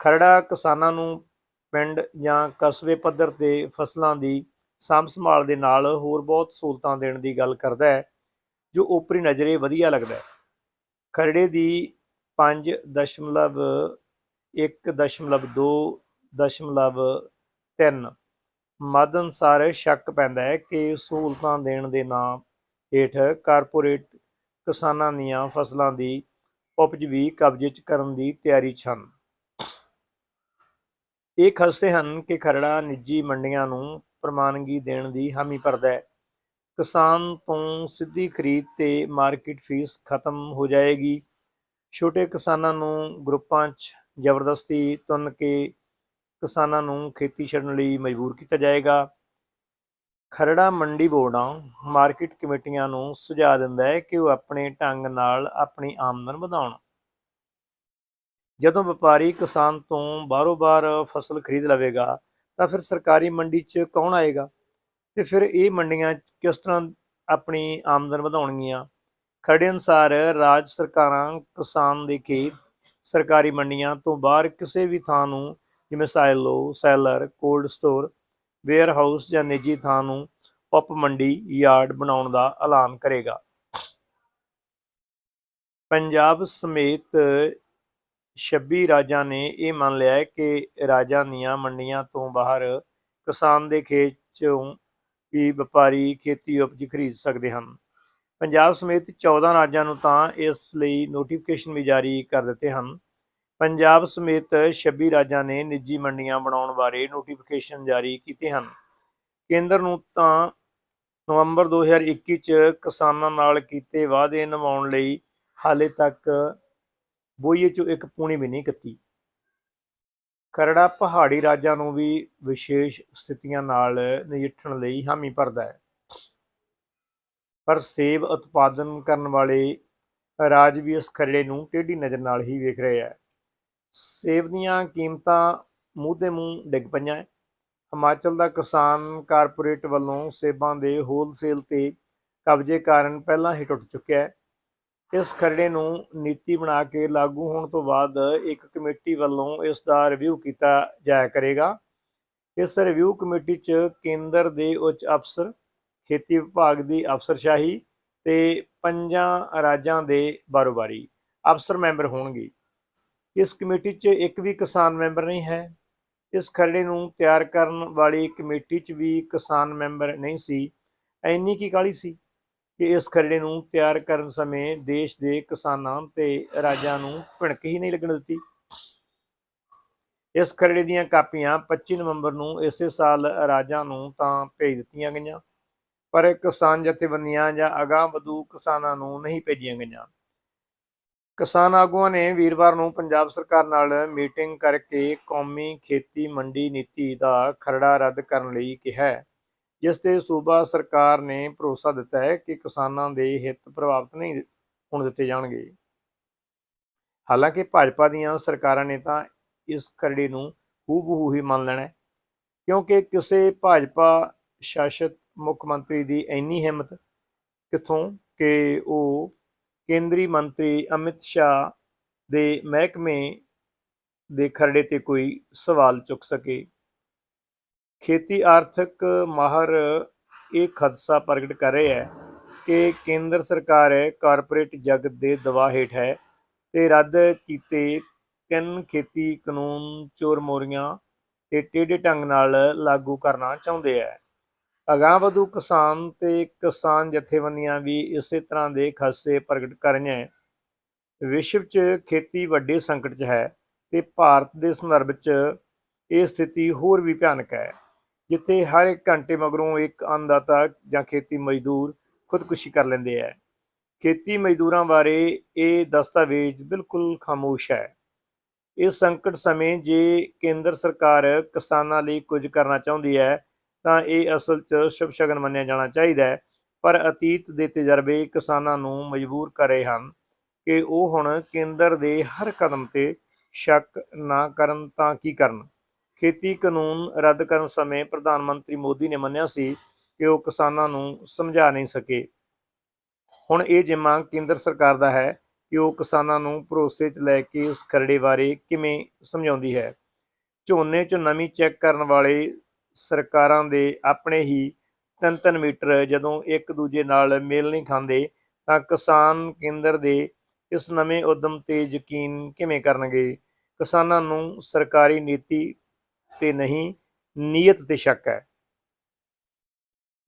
ਖਰੜਾ ਕਿਸਾਨਾਂ ਨੂੰ ਪਿੰਡ ਜਾਂ ਕਸਬੇ ਪੱਧਰ ਤੇ ਫਸਲਾਂ ਦੀ ਸਾਂਭ ਸੰਭਾਲ ਦੇ ਨਾਲ ਹੋਰ ਬਹੁਤ ਸਹੂਲਤਾਂ ਦੇਣ ਦੀ ਗੱਲ ਕਰਦਾ ਹੈ, ਜੋ ਉਪਰੀ ਨਜ਼ਰੇ ਵਧੀਆ ਲੱਗਦਾ ਹੈ। ਖਰੜੇ ਦੀ 5.1.2.3 ਮੱਦ ਅਨੁਸਾਰ ਸ਼ੱਕ ਪੈਂਦਾ ਹੈ ਕਿ ਸਹੂਲਤਾਂ ਦੇਣ ਦੇ ਨਾਂ ਹੇਠ ਕਾਰਪੋਰੇਟ ਕਿਸਾਨਾਂ ਦੀਆਂ ਫਸਲਾਂ ਦੀ ਉਪਜ ਵੀ ਕਬਜ਼ੇ 'ਚ ਕਰਨ ਦੀ ਤਿਆਰੀ 'ਚ ਹਨ। ਇਹ ਖਸਤੇ ਹਨ ਕਿ ਖਰੜਾ ਨਿੱਜੀ ਮੰਡੀਆਂ ਨੂੰ ਪ੍ਰਮਾਣਗੀ ਦੇਣ ਦੀ ਹਾਮੀ ਭਰਦਾ ਹੈ। ਕਿਸਾਨ ਤੋਂ ਸਿੱਧੀ ਖਰੀਦ ਤੇ ਮਾਰਕੀਟ ਫੀਸ ਖਤਮ ਹੋ ਜਾਏਗੀ। ਛੋਟੇ ਕਿਸਾਨਾਂ ਨੂੰ ਗਰੁੱਪਾਂ 'ਚ ਜ਼ਬਰਦਸਤੀ ਤੁੰਨ ਕੇ ਕਿਸਾਨਾਂ ਨੂੰ ਖੇਤੀ ਛੱਡਣ ਲਈ ਮਜਬੂਰ ਕੀਤਾ ਜਾਏਗਾ। ਖਰੜਾ ਮੰਡੀ ਬੋਰਡਾਂ ਮਾਰਕੀਟ ਕਮੇਟੀਆਂ ਨੂੰ ਸੁਝਾਅ ਦਿੰਦਾ ਹੈ ਕਿ ਉਹ ਆਪਣੇ ਢੰਗ ਨਾਲ ਆਪਣੀ ਆਮਦਨ ਵਧਾਉਣ। ਜਦੋਂ ਵਪਾਰੀ ਕਿਸਾਨ ਤੋਂ ਬਾਰੋ-ਬਾਰ ਫਸਲ ਖਰੀਦ ਲਵੇਗਾ, ਤਾਂ ਫਿਰ ਸਰਕਾਰੀ ਮੰਡੀ 'ਚ ਕੌਣ ਆਏਗਾ? ਤੇ ਫਿਰ ਇਹ ਮੰਡੀਆਂ ਕਿਸ ਤਰ੍ਹਾਂ ਆਪਣੀ ਆਮਦਨ ਵਧਾਉਣਗੀਆਂ? ਖੜੇ ਅਨੁਸਾਰ ਰਾਜ ਸਰਕਾਰਾਂ ਕਿਸਾਨ ਦੇ ਖੇਤ ਸਰਕਾਰੀ ਮੰਡੀਆਂ ਤੋਂ ਬਾਹਰ ਕਿਸੇ ਵੀ ਥਾਂ ਨੂੰ, ਜਿਵੇਂ silo, sheller, cold store warehouse ਜਾਂ ਨਿੱਜੀ ਥਾਂ ਨੂੰ ਉਪ ਮੰਡੀ, ਯਾਰਡ ਬਣਾਉਣ ਦਾ ਐਲਾਨ ਕਰੇਗਾ। ਪੰਜਾਬ ਸਮੇਤ 26 ਰਾਜਾਂ ਨੇ ਇਹ ਮੰਨ ਲਿਆ ਹੈ ਕਿ ਰਾਜਾਂ ਦੀਆਂ ਮੰਡੀਆਂ ਤੋਂ ਬਾਹਰ ਕਿਸਾਨ ਦੇ ਖੇਤ ਚੋਂ ਵੀ ਵਪਾਰੀ ਖੇਤੀ ਉਪਜ ਖਰੀਦ ਸਕਦੇ ਹਨ। ਪੰਜਾਬ ਸਮੇਤ 14 ਰਾਜਾਂ ਨੂੰ ਤਾਂ ਇਸ ਲਈ ਨੋਟੀਫਿਕੇਸ਼ਨ ਵੀ ਜਾਰੀ ਕਰ ਦਿੱਤੇ ਹਨ। ਪੰਜਾਬ ਸਮੇਤ 26 ਰਾਜਾਂ ਨੇ ਨਿੱਜੀ ਮੰਡੀਆਂ ਬਣਾਉਣ ਬਾਰੇ ਨੋਟੀਫਿਕੇਸ਼ਨ ਜਾਰੀ ਕੀਤੇ ਹਨ। ਕੇਂਦਰ ਨੂੰ ਤਾਂ ਨਵੰਬਰ 2021 ਚ ਕਿਸਾਨਾਂ ਨਾਲ ਕੀਤੇ ਵਾਅਦੇ ਨਿਭਾਉਣ ਲਈ ਹਾਲੇ ਤੱਕ ਬੋਈਏ ਚੋਂ ਇੱਕ ਪੂਣੀ ਵੀ ਨਹੀਂ ਕੱਤੀ। ਖਰੜਾ ਪਹਾੜੀ ਰਾਜਾਂ ਨੂੰ ਵੀ ਵਿਸ਼ੇਸ਼ ਸਥਿਤੀਆਂ ਨਾਲ ਨਜਿੱਠਣ ਲਈ ਹਾਮੀ ਭਰਦਾ ਹੈ। ਪਰ ਸੇਬ ਉਤਪਾਦਨ ਕਰਨ ਵਾਲੇ ਰਾਜ ਵੀ ਇਸ ਖਰੜੇ ਨੂੰ ਟੇਢੀ ਨਜ਼ਰ ਨਾਲ ਹੀ ਵੇਖ ਰਹੇ ਹੈ। ਸੇਬ ਦੀਆਂ ਕੀਮਤਾਂ ਮੂੰਹ ਦੇ ਮੂੰਹ ਡਿੱਗ ਪਈਆਂ ਹੈ। ਹਿਮਾਚਲ ਦਾ ਕਿਸਾਨ ਕਾਰਪੋਰੇਟ ਵੱਲੋਂ ਸੇਬਾਂ ਦੇ ਹੋਲਸੇਲ ਤੇ ਕਬਜ਼ੇ ਕਾਰਨ ਪਹਿਲਾਂ ਹੀ ਟੁੱਟ ਚੁੱਕਿਆ ਹੈ। ਇਸ ਖਰੜੇ ਨੂੰ ਨੀਤੀ ਬਣਾ ਕੇ ਲਾਗੂ ਹੋਣ ਤੋਂ ਬਾਅਦ ਇੱਕ ਕਮੇਟੀ ਵੱਲੋਂ ਇਸ ਦਾ ਰਿਵਿਊ ਕੀਤਾ ਜਾਇਆ ਕਰੇਗਾ। ਇਸ ਰਿਵਿਊ ਕਮੇਟੀ 'ਚ ਕੇਂਦਰ ਦੇ ਉੱਚ ਅਫਸਰ, ਖੇਤੀ ਵਿਭਾਗ ਦੀ ਅਫਸਰਸ਼ਾਹੀ ਤੇ ਪੰਜਾਂ ਰਾਜਾਂ ਦੇ ਬਾਰੋਬਾਰੀ ਅਫਸਰ ਮੈਂਬਰ ਹੋਣਗੇ। ਇਸ ਕਮੇਟੀ 'ਚ ਇੱਕ ਵੀ ਕਿਸਾਨ ਮੈਂਬਰ ਨਹੀਂ ਹੈ। ਇਸ ਖਰੜੇ ਨੂੰ ਤਿਆਰ ਕਰਨ ਵਾਲੀ ਕਮੇਟੀ 'ਚ ਵੀ ਕਿਸਾਨ ਮੈਂਬਰ ਨਹੀਂ ਸੀ। ਐਨੀ ਕੀ ਕਾਲੀ ਸੀ? ਕਿ ਇਸ ਖਰੜੇ ਨੂੰ ਤਿਆਰ ਕਰਨ ਸਮੇਂ ਦੇਸ਼ ਦੇ ਕਿਸਾਨਾਂ ਤੇ ਰਾਜਾਂ ਨੂੰ ਭਿਣਕ ਹੀ ਨਹੀਂ ਲੱਗਣ ਦਿੱਤੀ। ਇਸ ਖਰੜੇ ਦੀਆਂ ਕਾਪੀਆਂ 25 ਨਵੰਬਰ ਨੂੰ ਇਸੇ ਸਾਲ ਰਾਜਾਂ ਨੂੰ ਤਾਂ ਭੇਜ ਦਿੱਤੀਆਂ ਗਈਆਂ, ਪਰ ਕਿਸਾਨ ਜਥੇਬੰਦੀਆਂ ਜਾਂ ਅਗਾਂਹ ਵਧੂ ਕਿਸਾਨਾਂ ਨੂੰ ਨਹੀਂ ਭੇਜੀਆਂ ਗਈਆਂ। ਕਿਸਾਨ ਆਗੂਆਂ ਨੇ ਵੀਰਵਾਰ ਨੂੰ ਪੰਜਾਬ ਸਰਕਾਰ ਨਾਲ ਮੀਟਿੰਗ ਕਰਕੇ ਕੌਮੀ ਖੇਤੀ ਮੰਡੀ ਨੀਤੀ ਦਾ ਖਰੜਾ ਰੱਦ ਕਰਨ ਲਈ ਕਿਹਾ। ਜਿਸ ਤੇ ਸੂਬਾ ਸਰਕਾਰ ਨੇ ਭਰੋਸਾ ਦਿੱਤਾ ਹੈ ਕਿ ਕਿਸਾਨਾਂ ਦੇ ਹਿੱਤ ਪ੍ਰਭਾਵਿਤ ਨਹੀਂ ਹੋਣ ਦਿੱਤੇ ਜਾਣਗੇ। ਹਾਲਾਂਕਿ ਭਾਜਪਾ ਦੀਆਂ ਸਰਕਾਰਾਂ ਨੇ ਤਾਂ ਇਸ ਖਰੜੇ ਨੂੰ ਹੂਬਹੂ ਹੀ ਮੰਨ ਲੈਣਾ ਕਿਉਂਕਿ ਕਿਸੇ ਭਾਜਪਾ ਸ਼ਾਸਿਤ ਮੁੱਖ ਮੰਤਰੀ ਦੀ ਇੰਨੀ ਹਿੰਮਤ ਕਿੱਥੋਂ ਕਿ ਉਹ ਕੇਂਦਰੀ ਮੰਤਰੀ ਅਮਿਤ ਸ਼ਾਹ ਦੇ ਮਹਿਕਮੇ ਦੇ ਖਰੜੇ ਤੇ ਕੋਈ ਸਵਾਲ ਚੁੱਕ ਸਕੇ। ਖੇਤੀ ਆਰਥਿਕ ਮਾਹਰ ਇਹ ਖਦਸ਼ਾ ਪ੍ਰਗਟ ਕਰ ਰਹੇ ਹੈ ਕਿ ਕੇਂਦਰ ਸਰਕਾਰ ਕਾਰਪੋਰੇਟ ਜਗਤ ਦੇ ਦਬਾਅ ਹੇਠ ਹੈ ਤੇ ਰੱਦ ਕੀਤੇ ਤਿੰਨ ਖੇਤੀ ਕਾਨੂੰਨ ਚੋਰ ਮੋਰੀਆਂ ਤੇ ਟੇਢੇ ਢੰਗ ਨਾਲ ਲਾਗੂ ਕਰਨਾ ਚਾਹੁੰਦੇ ਹੈ। ਅਗਾਂਹ ਵਧੂ ਕਿਸਾਨ ਤੇ ਕਿਸਾਨ ਜਥੇਬੰਦੀਆਂ ਵੀ ਇਸੇ ਤਰ੍ਹਾਂ ਦੇ ਖਦਸ਼ੇ ਪ੍ਰਗਟ ਕਰ ਰਹੀਆਂ ਵਿਸ਼ਵ 'ਚ ਖੇਤੀ ਵੱਡੇ ਸੰਕਟ 'ਚ ਹੈ ਤੇ ਭਾਰਤ ਦੇ ਸੰਦਰਭ 'ਚ ਇਹ ਸਥਿਤੀ ਹੋਰ ਵੀ ਭਿਆਨਕ ਹੈ। ਜਿੱਥੇ ਹਰ ਇੱਕ ਘੰਟੇ ਮਗਰੋਂ ਇੱਕ ਅੰਨਦਾਤਾ ਜਾਂ ਖੇਤੀ ਮਜ਼ਦੂਰ ਖੁਦਕੁਸ਼ੀ ਕਰ ਲੈਂਦੇ ਹੈ ਖੇਤੀ ਮਜ਼ਦੂਰਾਂ ਬਾਰੇ ਇਹ ਦਸਤਾਵੇਜ਼ ਬਿਲਕੁਲ ਖਾਮੋਸ਼ ਹੈ। ਇਸ ਸੰਕਟ ਸਮੇਂ ਜੇ ਕੇਂਦਰ ਸਰਕਾਰ ਕਿਸਾਨਾਂ ਲਈ ਕੁਝ ਕਰਨਾ ਚਾਹੁੰਦੀ ਹੈ, ਤਾਂ ਇਹ ਅਸਲ 'ਚ ਸ਼ੁਭ ਸ਼ਗਨ ਮੰਨਿਆ ਜਾਣਾ ਚਾਹੀਦਾ ਹੈ। ਪਰ ਅਤੀਤ ਦੇ ਤਜਰਬੇ ਕਿਸਾਨਾਂ ਨੂੰ ਮਜਬੂਰ ਕਰ ਰਹੇ ਹਨ ਕਿ ਉਹ ਹੁਣ ਕੇਂਦਰ ਦੇ ਹਰ ਕਦਮ ਤੇ ਸ਼ੱਕ ਨਾ ਕਰਨ ਤਾਂ ਕੀ ਕਰਨ। ਖੇਤੀ ਕਾਨੂੰਨ ਰੱਦ ਕਰਨ ਸਮੇਂ ਪ੍ਰਧਾਨ ਮੰਤਰੀ ਮੋਦੀ ਨੇ ਮੰਨਿਆ ਸੀ ਕਿ ਉਹ ਕਿਸਾਨਾਂ ਨੂੰ ਸਮਝਾ ਨਹੀਂ ਸਕੇ। ਹੁਣ ਇਹ ਜਿੰਮਾ ਕੇਂਦਰ ਸਰਕਾਰ ਦਾ ਹੈ ਕਿ ਉਹ ਕਿਸਾਨਾਂ ਨੂੰ ਭਰੋਸੇ 'ਚ ਲੈ ਕੇ ਉਸ ਖਰੜੇ ਬਾਰੇ ਕਿਵੇਂ ਸਮਝਾਉਂਦੀ ਹੈ। ਝੋਨੇ 'ਚ ਨਮੀ ਚੈੱਕ ਕਰਨ ਵਾਲੇ ਸਰਕਾਰਾਂ ਦੇ ਆਪਣੇ ਹੀ ਤਿੰਨ ਤਿੰਨ ਮੀਟਰ ਜਦੋਂ ਇੱਕ ਦੂਜੇ ਨਾਲ ਮੇਲ ਨਹੀਂ ਖਾਂਦੇ, ਤਾਂ ਕਿਸਾਨ ਕੇਂਦਰ ਦੇ ਇਸ ਨਵੇਂ ਉਦਮ ਤੇ ਯਕੀਨ ਕਿਵੇਂ ਕਰਨਗੇ? ਕਿਸਾਨਾਂ ਨੂੰ ਸਰਕਾਰੀ ਨੀਤੀ ਤੇ ਨਹੀਂ ਨੀਅਤ ਤੇ ਸ਼ੱਕ ਹੈ।